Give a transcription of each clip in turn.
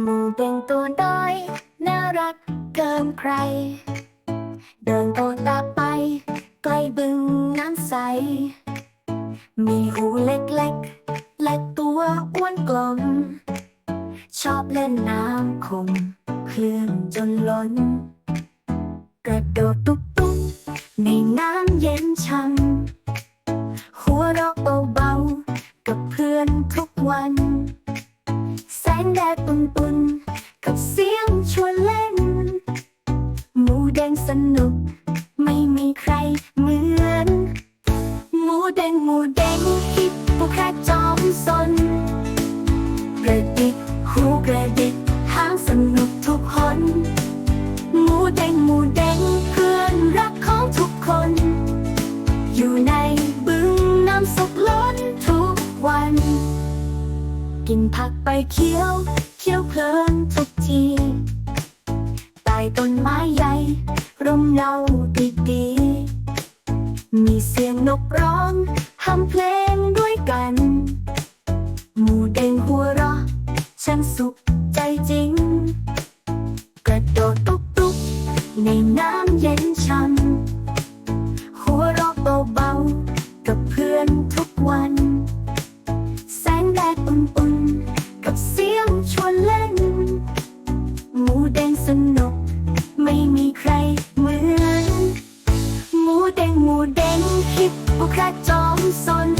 หมูเป็นตัวน้อยน่ารักเกินใคร เดินโตตาไปใกล้บึงน้ำใส มีหูเล็กๆ และตัวอ้วนกลม ชอบเล่นน้ำคงเคลื่อนจนล้น กระโดดตุ๊บตุ๊บในน้ำเย็นช่ำ แดงสนุก ไม่มีใครเหมือน หมูแดงหมูแดงฮิปโปแคทจอมสนกระดิกหูกระดิกหางสนุกทุกคนหมูแดงหมูแดงเพื่อนรักของทุกคน อยู่ในบึงน้ำสุกล้นทุกวัน กินผักไปเคี้ยว เคี้ยวเพลินทุกที ต้นไม้ใหญ่ร่มเงาดีๆมีเสียงนกร้องทำเพลงด้วยกัน หมูเด้งหัวเราะช่างสุขใจจริง กระโดดตุ๊กตุ๊กในน้ำเย็นช่ำ มูแดงหมูแดงฮิปโปแคทจอมสน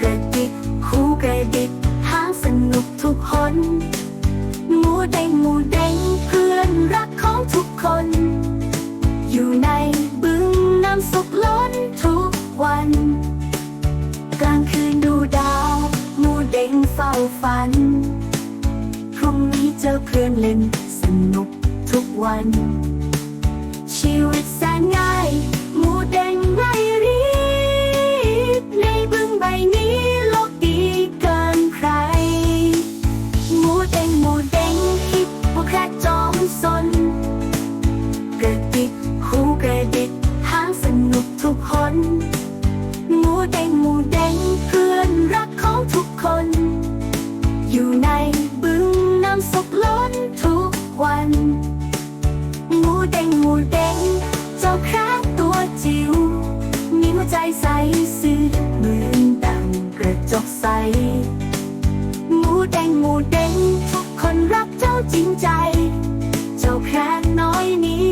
กระดิกหูกระดิกหางสนุกทุกคนหมูแดงหมูแดงเพื่อนรักของทุกคน อยู่ในบึงน้ำสุกล้นทุกวัน กลางคืนดูดาวหมูเด้งเฝ้าฝันพรุ่งนี้เจอเพื่อนเล่นสนุกทุกวัน วัน หมูเด้งหมูเด้งเจ้าคราตัวจิ๋ว มีหัวใจใสซื่อมือดังกระจกใสงูเด้งหมูเด้งทุกคนรักเจ้าจริงใจ เจ้าแครน้อยนี้